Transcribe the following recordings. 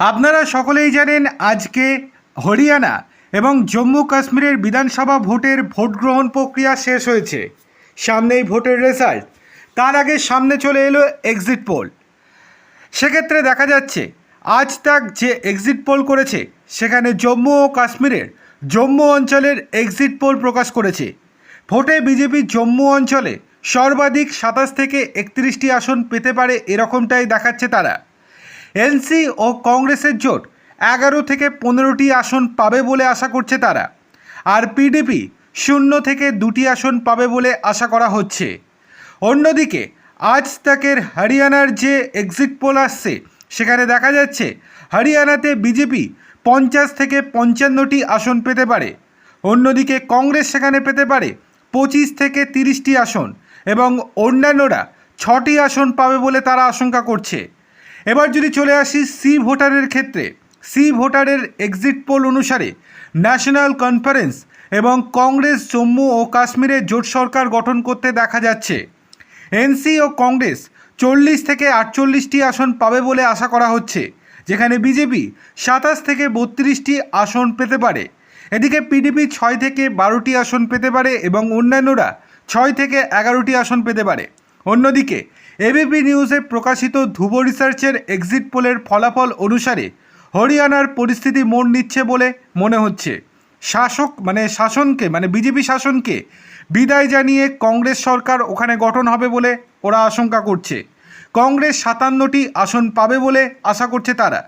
আপনারা সকলেই জানেন আজকে হরিয়ানা এবং জম্মু কাশ্মীরের বিধানসভা ভোটের ভোট গ্রহণ প্রক্রিয়া শেষ হয়েছে। সামনেই ভোটের রেজাল্ট। তার আগে সামনে চলে এলো এক্সিট পোল সেক্ষেত্রে দেখা যাচ্ছে, আজ তাক যে এক্সিট পোল করেছে, সেখানে জম্মু ও কাশ্মীরের জম্মু অঞ্চলের এক্সিট পোল প্রকাশ করেছে। ভোটে বিজেপি জম্মু অঞ্চলে সর্বাধিক সাতাশ থেকে একত্রিশটি আসন পেতে পারে এরকমটাই দেখাচ্ছে তারা। এনসি ও কংগ্রেসের জোট এগারো থেকে পনেরোটি আসন পাবে বলে আশা করছে তারা। আর পিডিপি শূন্য থেকে দুটি আসন পাবে বলে আশা করা হচ্ছে। অন্যদিকে আজ তাকের হরিয়ানার যে এক্সিট পোল আসছে, সেখানে দেখা যাচ্ছে হরিয়ানাতে বিজেপি পঞ্চাশ থেকে পঞ্চান্নটি আসন পেতে পারে। অন্যদিকে কংগ্রেস সেখানে পেতে পারে পঁচিশ থেকে তিরিশটি আসন এবং অন্যান্যরা ছটি আসন পাবে বলে তারা আশঙ্কা করছে। এবার যদি চলে আসি সি ভোটারের ক্ষেত্রে, সি ভোটারের এক্সিট পোল অনুসারে ন্যাশনাল কনফারেন্স এবং কংগ্রেস জম্মু ও কাশ্মীরে জোট সরকার গঠন করতে দেখা যাচ্ছে। এনসি ও কংগ্রেস চল্লিশ থেকে আটচল্লিশটি আসন পাবে বলে আশা করা হচ্ছে, যেখানে বিজেপি সাতাশ থেকে বত্রিশটি আসন পেতে পারে। এদিকে পিডিপি ছয় থেকে বারোটি আসন পেতে পারে এবং অন্যান্যরা ছয় থেকে এগারোটি আসন পেতে পারে। অন্যদিকে, এবিপি নিউজে প্রকাশিত ধ্রুব রিসার্চের এক্সিট পোলের ফলাফল অনুসারে হরিয়ানার পরিস্থিতি মোড় নিচ্ছে বলে মনে হচ্ছে। শাসক মানে শাসনকে মানে বিজেপি শাসনকে বিদায় জানিয়ে কংগ্রেস সরকার ওখানে গঠন হবে বলে ওরা আশঙ্কা করছে। কংগ্রেস সাতান্নটি আসন পাবে বলে আশা করছে তারা,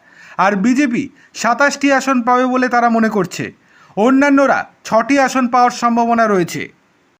আর বিজেপি সাতাশটি আসন পাবে বলে তারা মনে করছে। অন্যান্যরা ছটি আসন পাওয়ার সম্ভাবনা রয়েছে।